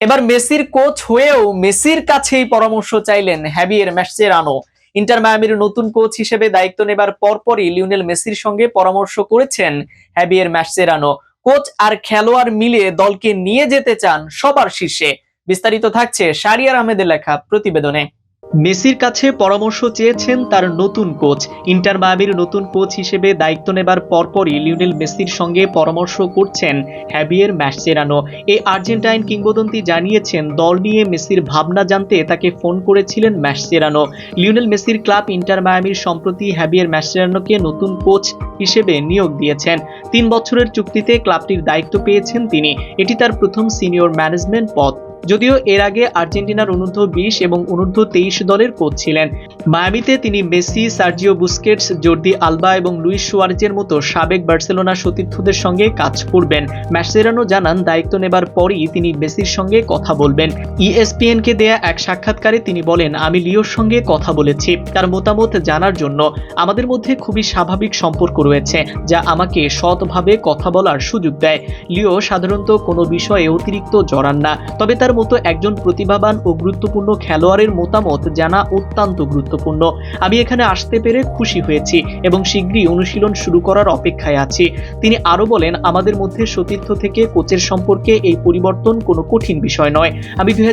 এবার মেসির কোচ হয়েও মেসির কাছেই পরামর্শ চাইলেন হ্যাবিয়ের ম্যাসচেরানো ইন্টার মায়ামির নতুন কোচ হিসেবে দায়িত্ব নেবার পরপরই লিওনেল মেসির সঙ্গে পরামর্শ করেছেন হ্যাবিয়ের ম্যাসচেরানো কোচ আর খেলোয়াড় মিলে দলকে নিয়ে যেতে চান সবার শীর্ষে। বিস্তারিত থাকছে সারিয়ার আহমেদের লেখা প্রতিবেদনে। মেসির কাছে পরামর্শ চেয়েছেন তার নতুন কোচ। ইন্টার মায়ামির নতুন কোচ হিসেবে দায়িত্ব নেবার পরপরই লিওনেল মেসির সঙ্গে পরামর্শ করছেন হ্যাবিয়ের ম্যাসচেরানো এই আর্জেন্টাইন কিংবদন্তি জানিয়েছেন, দল নিয়ে মেসির ভাবনা জানতে তাকে ফোন করেছিলেন ম্যাসচেরানো লিওনেল মেসির ক্লাব ইন্টার মায়ামির সম্প্রতি হ্যাবিয়ের ম্যাসচেরানোকে নতুন কোচ হিসেবে নিয়োগ দিয়েছেন। তিন বছরের চুক্তিতে ক্লাবটির দায়িত্ব পেয়েছেন তিনি। এটি তার প্রথম সিনিয়র ম্যানেজমেন্ট পদ। যদিও এর আগে আর্জেন্টিনার অনূর্ধ্ব বিশ এবং অনূর্ধ্ব তেইশ দলের কোচ ছিলেন। মায়ামিতে তিনি Messi, Sergio Busquets, Jordi Alba এবং লুইস সুয়ারেজের মতো সাবেক বার্সেলোনা সতীর্থদের সঙ্গে কাজ করবেন। ম্যাসেরানো জানান, দায়িত্ব নেবার পরই তিনি মেসির সঙ্গে কথা বলবেন। E ইএসপিএন কে দেয়া এক সাক্ষাৎকারে তিনি বলেন, আমি লিওর সঙ্গে কথা বলেছি। তার মতামত জানার জন্য আমাদের মধ্যে খুবই স্বাভাবিক সম্পর্ক রয়েছে, যা আমাকে সৎভাবে কথা বলার সুযোগ দেয়। লিও সাধারণত কোনো বিষয়ে অতিরিক্ত জড়ান না। তবে তার মতো একজন প্রতিভাবান ও গুরুত্বপূর্ণ খেলোয়াড়ের মতামত জানা অত্যন্ত গুরুত্বপূর্ণ। আমি এখানে আসতে পেরে খুশি হয়েছি এবং শীঘ্রই অনুশীলন শুরু করার অপেক্ষায় আছি। তিনি আরও বলেন, আমাদের মধ্যে সতীর্থ থেকে কোচের সম্পর্কে এই পরিবর্তন কোনো কঠিন বিষয় নয়। আমি দুই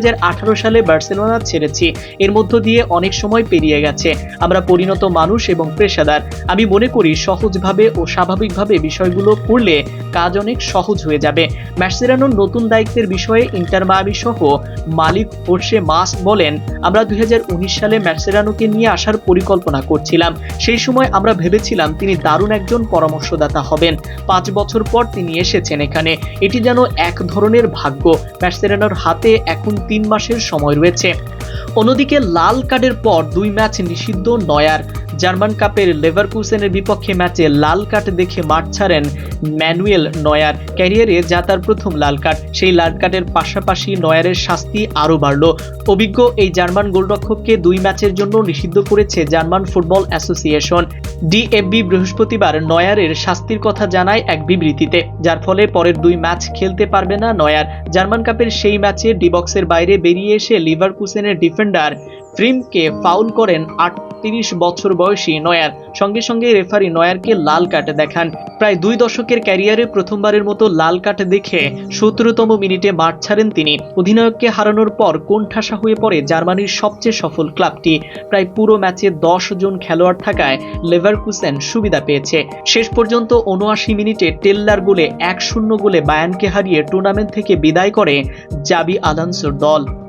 সালে বার্সেলোনা ছেড়েছি। এর মধ্য দিয়ে অনেক সময় পেরিয়ে গেছে। আমরা পরিণত মানুষ এবং পেশাদার। আমি মনে করি সহজভাবে ও স্বাভাবিকভাবে বিষয়গুলো করলে কাজ অনেক সহজ হয়ে যাবে। ম্যাসেরানোর নতুন দায়িত্বের বিষয়ে ইন্টার মায়ামি সহ মালিক হোর্সে মাস বলেন, আমরা দুই সালে ম্যাসেরানোকে নিয়ে আসার পরিকল্পনা করছিলাম। সেই সময় আমরা ভেবেছিলাম তিনি দারুণ একজন পরামর্শদাতা হবেন। পাঁচ বছর পর তিনি এসেছেন এখানে। এটি যেন এক ধরনের ভাগ্য। ম্যাসেরানোর হাতে এখন তিন মাসের সময় রয়েছে। অন্যদিকে লাল কার্ডের পর দুই ম্যাচ নিষিদ্ধ নয়ার। জার্মান কাপের লেভারকুসেনের বিপক্ষে ম্যাচে লাল কার্ড দেখে মাঠ ছাড়েন ম্যানুয়েল নয়ার। ক্যারিয়ারে যা তার প্রথম লাল কার্ড, সেই লাল কার্ডের পাশাপাশি নয়ারের শাস্তি আরও বাড়ল। অভিজ্ঞ এই জার্মান গোলরক্ষককে দুই ম্যাচের জন্য নিষিদ্ধ করেছে জার্মান ফুটবল অ্যাসোসিয়েশন। ডিএফবি বৃহস্পতিবার নয়ারের শাস্তির কথা জানায় এক বিবৃতিতে। যার ফলে পরের দুই ম্যাচ খেলতে পারবে না নয়ার। জার্মান কাপের সেই ম্যাচে ডিবক্সের বাইরে বেরিয়ে এসে লিভারকুসেনের ডিফেন্ডার ফ্রিমকে ফাউল করেন আটত্রিশ বছর বয়সী নয়ার। সঙ্গে সঙ্গে রেফারি নয়ারকে লাল কার্ড দেখান। প্রায় দুই দশকের ক্যারিয়ারে প্রথমবারের মতো লাল কার্ড দেখে সতেরোতম মিনিটে মাঠ ছাড়েন তিনি। অধিনায়ককে হারানোর পর কোণঠাসা হয়ে পড়ে জার্মানির সবচেয়ে সফল ক্লাবটি। প্রায় পুরো ম্যাচে দশ জন খেলোয়াড় থাকায় লেভারকুসেন সুবিধা পেয়েছে। শেষ পর্যন্ত উনআশি মিনিটে টেল্লার গোলে এক শূন্য গোলে বায়ানকে হারিয়ে টুর্নামেন্ট থেকে বিদায় করে জাবি আলান্সোর দল।